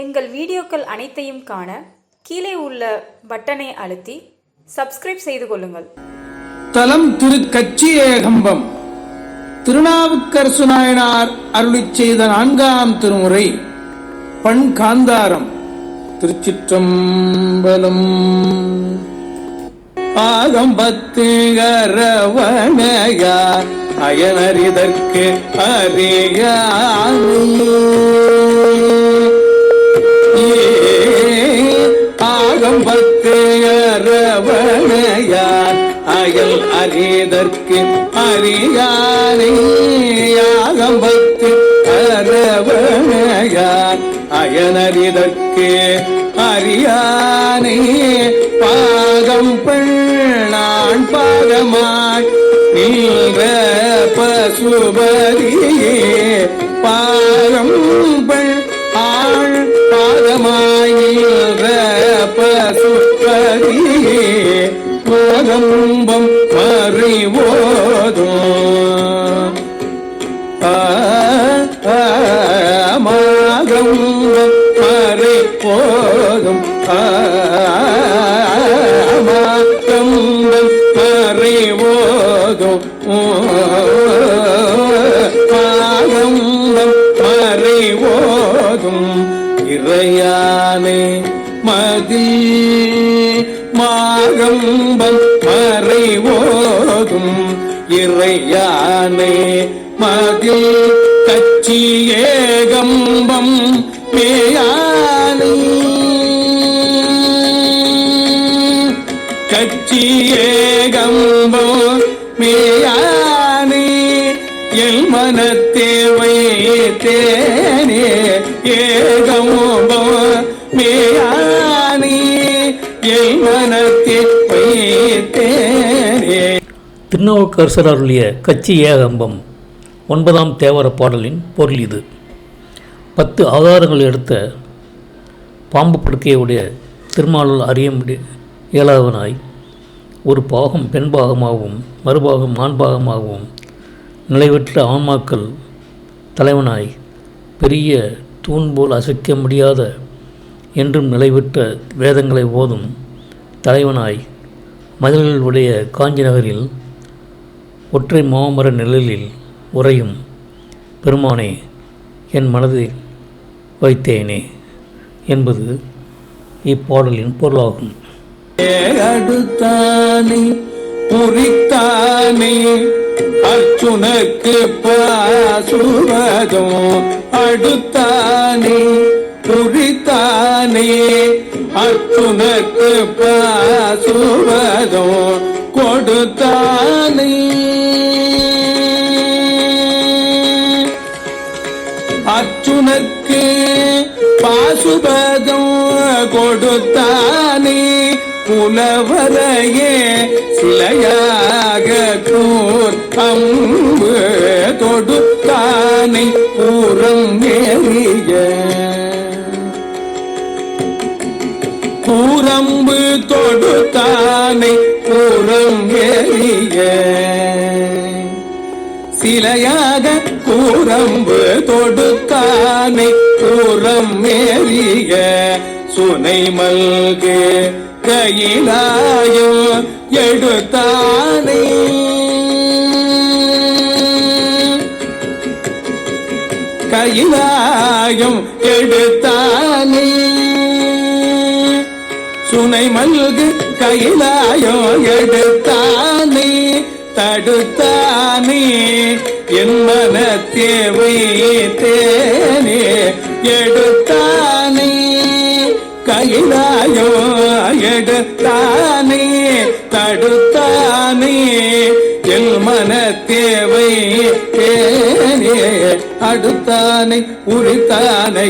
எங்கள் வீடியோக்கள் அனைத்தையும் காண கீழே உள்ள பட்டனை அழுத்தி சப்ஸ்கிரைப் செய்து கொள்ளுங்கள். தலம் திரு கச்சியேகம்பம் திருநாவுக்கரசு நாயனார் அருளிச் செய்த நான்காம் திருமுறை பண் காந்தாரம் திருச்சிற்றம்பலம். ஆகம்பத்து அரவணையார் அயனறிதற்கு அறியானே அரவணையார் அயல் அறிதற்கு அறியானே ஆகம்பத்து அரவணையார் அயனறிதற்கு அறியானை பாகம் பெண்ணான் பாகமாய் நீர பசுபதியே மறிவோதும் மாகம்பம் மறை போதும் மாகம்பம் மறை போதும் மாகம்பம் மறை போதும் இறையானே மதி மாகம்பம் மறை இறையானே மதில் கச்சி ஏகம்பம் மேயானே. கச்சி ஏகம்பம் மேயானே எல் மனத்தேவை தேனே ஏகம்பம் மேயானே எல் மனத்தே வைத்தே திருநாவுக்கரசர் அருளிய கச்சி ஏகம்பம் ஒன்பதாம் தேவர பாடலின் பொருள் இது. பத்து ஆதாரங்கள் எடுத்த பாம்பு படுக்கையுடைய திருமாலால் அறிய முடிய இயலாதவனாய் ஒரு பாகம் பெண் பாகமாகவும் மறுபாகம் ஆண் பாகமாகவும் நிலைவற்ற ஆன்மாக்கள் தலைவனாய் பெரிய தூண் போல் அசைக்க முடியாத என்றும் நிலைவற்ற வேதங்களை ஓதும் தலைவனாய் மதில்களுடைய காஞ்சி நகரில் ஒற்றை மாமர நிழலில் உறையும். பெருமானே என் மனதில் வைத்தேனே என்பது இப்பாடலின் பொருளாகும். அடுத்தானே புரித்தானே அர்ச்சுனக்கு பாசுவதும் அடுத்தானே புரித்தானே அர்ச்சுனக்கு பாசுவதும் கொடுத்தானே அர்ச்சுனக்கு பாசுபதம் கொடுத்தானே புலவரையே சிலையாக அம்பு தொடுத்தானை பூரம் ஏறிய. பூரம்பு தொடுத்தான் மேறிய சுனை மல்கு கையிலாயும் எடுத்தானே. கையிலாயும் எடுத்தானே. சுனை மல்கு கையிலாயும் எடுத்தானே. தடுத்தானே என் மன தேவை தேனே எடுத்தான். கையிலாயோ எடுத்தானே தடுத்தானே எல் மன தேவை தேனே அடுத்தானை உரித்தானை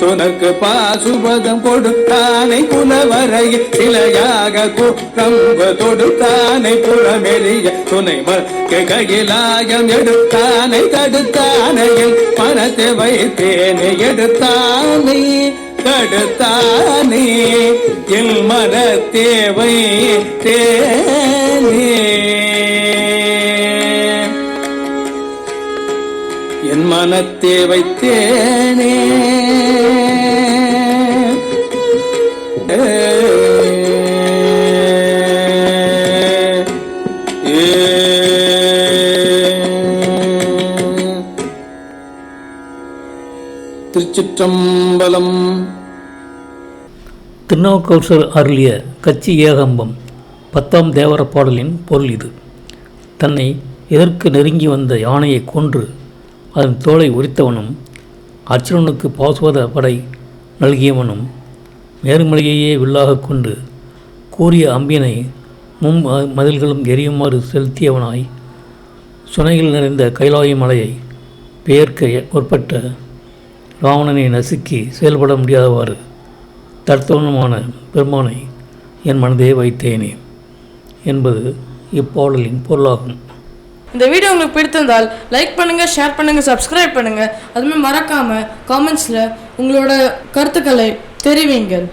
சுனக்கு பாசுபதம் கொடுத்தானை குலவரை சிலையாக குரம்பு தொடுத்தானை புறமெளிய துணை கையிலாயம் எடுத்தானை தடுத்தானையில் பணத்தை வைத்தேனை எடுத்தானை. தடுத்தானே? எல் மன தேவை தேனே என் மனத்தே வைத்தேனே திருச்சிற்றம்பலம். திருநாவுக்கரசர் அருளிய கச்சி ஏகம்பம் பத்தாம் தேவர பாடலின் பொருள் இது. தன்னை எதற்கு நெருங்கி வந்த யானையை கொன்று அதன் தோலை உரித்தவனும் அர்ச்சுனனுக்கு பாசுவத படை நல்கியவனும் மேருமலையையே வில்லாகக் கொண்டு கூறிய அம்பினை மும் ம- மதில்களும் எரியுமாறு செலுத்தியவனாய் சுனையில் நிறைந்த கைலாய மலையை பெயர்க்க முற்பட்ட ராவணனை நசுக்கி செயல்பட முடியாதவாறு தர்த்தவனமான பெருமானை என் மனதே வைத்தேனே என்பது இப்பாடலின் பொருளாகும். இந்த வீடியோ உங்களுக்கு பிடித்திருந்தால் லைக் பண்ணுங்கள் ஷேர் பண்ணுங்கள் சப்ஸ்கிரைப் பண்ணுங்கள் அதுமாதிரி மறக்காமல் காமெண்ட்ஸில் உங்களோட கருத்துக்களை தெரிவிங்கள்.